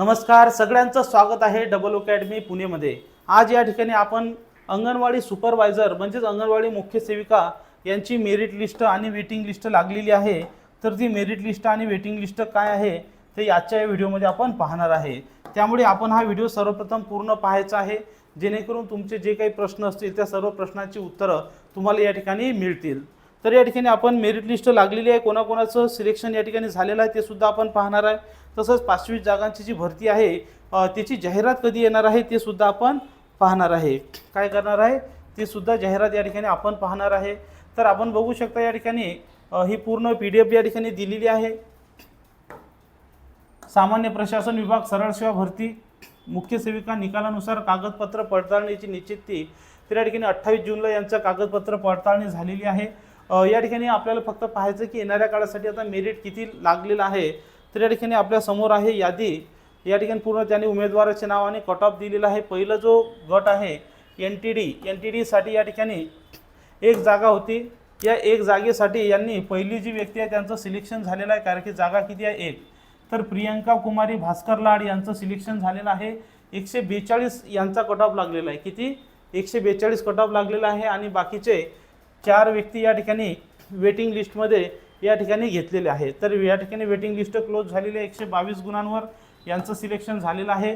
नमस्कार सगळ्यांचं स्वागत आहे डबल अकॅडमी पुणेमध्ये. आज या ठिकाणी आपण अंगणवाडी सुपरवायझर म्हणजेच अंगणवाडी मुख्य सेविका यांची मेरिट लिस्ट आणि वेटिंग लिस्ट लागलेली आहे. तर ती मेरिट लिस्ट आणि वेटिंग लिस्ट काय आहे ते याच्या या व्हिडिओमध्ये आपण पाहणार आहे. त्यामुळे आपण हा व्हिडिओ सर्वप्रथम पूर्ण पाहायचा आहे. जेणेकरून तुमचे जे काही प्रश्न असतील त्या सर्व प्रश्नांची उत्तरं तुम्हाला या ठिकाणी मिळतील. तर या ठिकाणी आपण मेरिट लिस्ट लागलेली आहे. कोणाकोणाचं सिलेक्शन या ठिकाणी झालेलं आहे ते सुद्धा आपण पाहणार आहे. तसंच पाचवीस जागांची जी भरती आहे त्याची जाहिरात कधी येणार आहे ते सुद्धा आपण पाहणार आहे. काय करणार आहे? ते सुद्धा जाहिरात या ठिकाणी आपण पाहणार आहे. तर आपण बघू शकता या ठिकाणी ही पूर्ण पी डी एफ या ठिकाणी दिलेली आहे. सामान्य प्रशासन विभाग सरळ सेवा भरती मुख्य सेविका निकालानुसार कागदपत्र पडताळणीची निश्चिती तर या ठिकाणी अठ्ठावीस जूनला यांचं कागदपत्र पडताळणी झालेली आहे. या ठिकाणी आपल्याला फक्त पाहायचं की येणाऱ्या काळासाठी आता मेरिट किती लागलेलं आहे तर या ठिकाणी आपल्यासमोर आहे यादी. या ठिकाणी पूर्ण त्यांनी उमेदवाराचे नाव आणि कट ऑफ दिलेला आहे. पहिलं जो गट आहे N T D N T डीसाठी या ठिकाणी एक जागा होती. या एक जागेसाठी यांनी पहिली जी व्यक्ती आहे त्यांचं सिलेक्शन झालेलं आहे कारण की जागा किती आहे? एक. तर प्रियंका कुमारी भास्कर लाड यांचं सिलेक्शन झालेलं आहे. एकशे बेचाळीस यांचा कट ऑफ लागलेला आहे. किती? एकशे बेचाळीस कट ऑफ लागलेला आहे. आणि बाकीचे चार व्यक्ती या ठिकाणी वेटिंग लिस्टमध्ये या ठिकाणी घेतलेले आहे. तर या ठिकाणी वेटिंग लिस्ट क्लोज झालेली आहे. एकशे बावीस गुणांवर यांचं सिलेक्शन झालेलं आहे.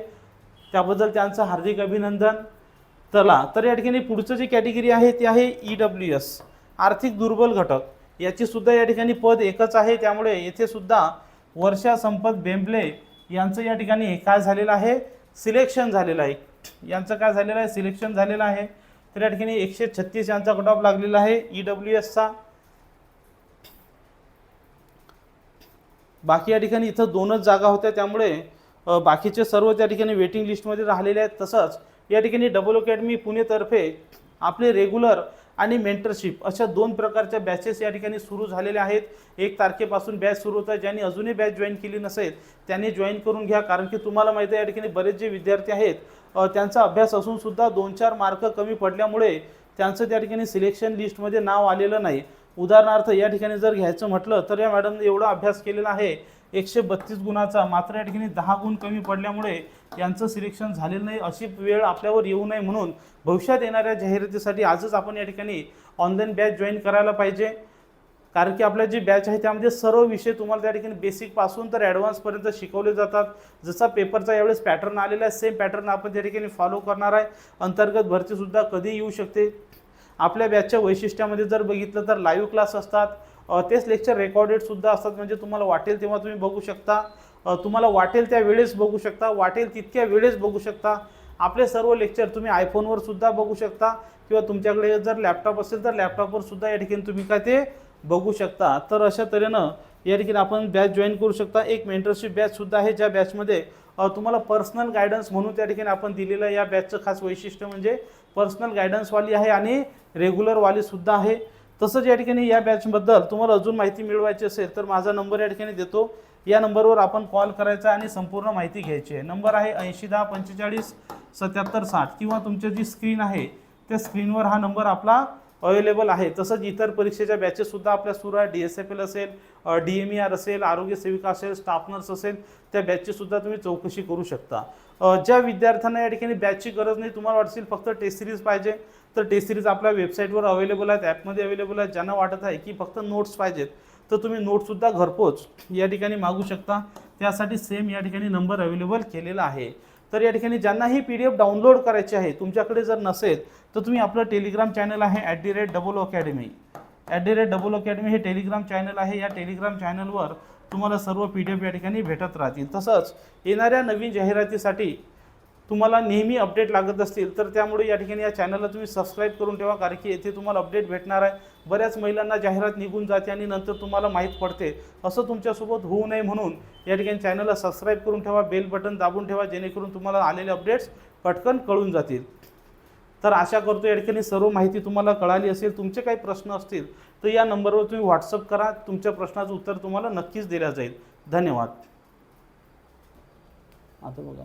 त्याबद्दल त्यांचं हार्दिक अभिनंदन. चला तर या ठिकाणी पुढचं जी कॅटेगरी आहे ती आहे ई डब्ल्यू एस आर्थिक दुर्बल घटक. याची सुद्धा या ठिकाणी पद एकच आहे. त्यामुळे येथे सुद्धा वर्षा संपत बेंबले यांचं या ठिकाणी काय झालेलं आहे? सिलेक्शन झालेलं आहे. यांचं काय झालेलं आहे? सिलेक्शन झालेलं आहे. तर या ठिकाणी एकशे छत्तीस यांचा कट ऑफ लागलेला आहे. ई डब्ल्यू एसचा बाकी या ठिकाणी इथं दोनच जागा होत्या त्यामुळे बाकीचे सर्व त्या ठिकाणी वेटिंग लिस्टमध्ये राहिलेले आहेत तसंच या ठिकाणी डबल अकॅडमी पुणेतर्फे आपले रेग्युलर आणि मेंटरशिप अशा दोन प्रकारच्या बॅचेस या ठिकाणी सुरू झालेल्या आहेत. एक तारखेपासून बॅच सुरू होत आहे ज्यांनी अजूनही बॅच जॉईन केली नसेल त्यांनी जॉईन करून घ्या. कारण की तुम्हाला माहिती आहे या ठिकाणी बरेच जे विद्यार्थी आहेत त्यांचा अभ्यास असूनसुद्धा दोन चार मार्क कमी पडल्यामुळे त्यांचं त्या ठिकाणी सिलेक्शन लिस्टमध्ये नाव आलेलं नाही. उदाहरणार्थ या ठिकाणी जर घ्यायचं म्हटलं तर या मॅडमने एवढा अभ्यास केलेला आहे एकशे बत्तीस गुणाचा. मात्र या ठिकाणी दहा गुण कमी पडल्यामुळे यांचं सिलेक्शन झालेलं नाही. अशी वेळ आपल्यावर येऊ नये म्हणून भविष्यात येणाऱ्या जाहिरातीसाठी आजच आपण या ठिकाणी ऑनलाईन बॅच जॉईन करायला पाहिजे. कारण की आपल्या जी बॅच आहे त्यामध्ये सर्व विषय तुम्हाला त्या ठिकाणी बेसिकपासून तर ॲडव्हान्सपर्यंत शिकवले जातात. जसा पेपरचा यावेळेस पॅटर्न आलेला आहे सेम पॅटर्न आपण त्या ठिकाणी फॉलो करणार आहे. अंतर्गत भरतीसुद्धा कधी येऊ शकते? आपल्या बॅचच्या वैशिष्ट्यामध्ये जर बघितलं तर लाईव्ह क्लास असतात. तेच लेक्चर रेकॉर्डेडसुद्धा असतात. म्हणजे तुम्हाला वाटेल तेव्हा तुम्ही बघू शकता. तुम्हाला वाटेल त्या वेळेस बघू शकता. वाटेल तितक्या वेळेस बघू शकता. आपले सर्व लेक्चर तुम्ही आयफोनवर सुद्धा बघू शकता. किंवा तुमच्याकडे जर लॅपटॉप असेल तर लॅपटॉपवर सुद्धा या ठिकाणी तुम्ही काय ते बघू शकता. तर अशा तऱ्हेनं या ठिकाणी आपण बॅच जॉईन करू शकता. एक मेंटरशिप बॅचसुद्धा आहे. ज्या बॅचमध्ये तुम्हाला पर्सनल गायडन्स म्हणून त्या ठिकाणी आपण दिलेलं या बॅचचं खास वैशिष्ट्य म्हणजे पर्सनल गायडन्सवाली आहे आणि रेग्युलरवालीसुद्धा आहे. तसंच या ठिकाणी या बॅचबद्दल तुम्हाला अजून माहिती मिळवायची असेल तर माझा नंबर या ठिकाणी देतो. या नंबरवर आपण कॉल करायचा आणि संपूर्ण माहिती घ्यायची आहे. नंबर आहे ऐंशी दहा पंचेचाळीस सत्याहत्तर साठ किंवा तुमची जी स्क्रीन आहे त्या स्क्रीनवर हा नंबर आपला अवेलेबल आहे. तसंच इतर परीक्षेच्या बॅचेससुद्धा आपल्या सुरू आहे. डी एस एफ एल असेल डी एम ई आर असेल आरोग्य सेविका असेल स्टाफ नर्स असेल त्या बॅचचीसुद्धा तुम्ही चौकशी करू शकता. ज्या विद्यार्थ्यांना या ठिकाणी बॅचची गरज नाही तुम्हाला वाटतील फक्त टेस्ट सिरीज पाहिजे तर टेस्ट सिरीज आपल्या वेबसाईटवर अवेलेबल आहेत ॲपमध्ये अवेलेबल आहेत. ज्यांना वाटत आहे की फक्त नोट्स पाहिजेत तर तुम्ही नोट्ससुद्धा घरपोच या ठिकाणी मागू शकता. त्यासाठी सेम या ठिकाणी नंबर अवेलेबल केलेला आहे. तर या ठिकाणी ज्यांना ही पी डी एफ डाउनलोड करायची आहे तुमच्याकडे जर नसेल तर तुम्ही आपलं टेलिग्राम चॅनल आहे at the rate double academy at the rate double academy हे टेलिग्राम चॅनल आहे. या टेलिग्राम चॅनलवर तुम्हाला सर्व पी डी एफ या ठिकाणी भेटत राहतील. तसंच येणाऱ्या नवीन जाहिरातीसाठी तुम्हाला नेहमी अपडेट लागत असतील तर त्यामुळे या ठिकाणी या चॅनलला तुम्ही सबस्क्राईब करून ठेवा कारण की येथे तुम्हाला अपडेट भेटणार आहे. बऱ्याच महिलांना जाहिरात निघून जाते आणि नंतर तुम्हाला माहीत पडते. असं तुमच्यासोबत होऊ नये म्हणून या ठिकाणी चॅनलला सबस्क्राईब करून ठेवा बेल बटन दाबून ठेवा जेणेकरून तुम्हाला आलेले अपडेट्स पटकन कळून जातील. तर आशा करतो या ठिकाणी सर्व माहिती तुम्हाला कळाली असेल तुमचे काही प्रश्न असतील तर या नंबरवर तुम्ही व्हॉट्सअप करा तुमच्या प्रश्नाचं उत्तर तुम्हाला नक्कीच दिलं जाईल. धन्यवाद. आता बघा.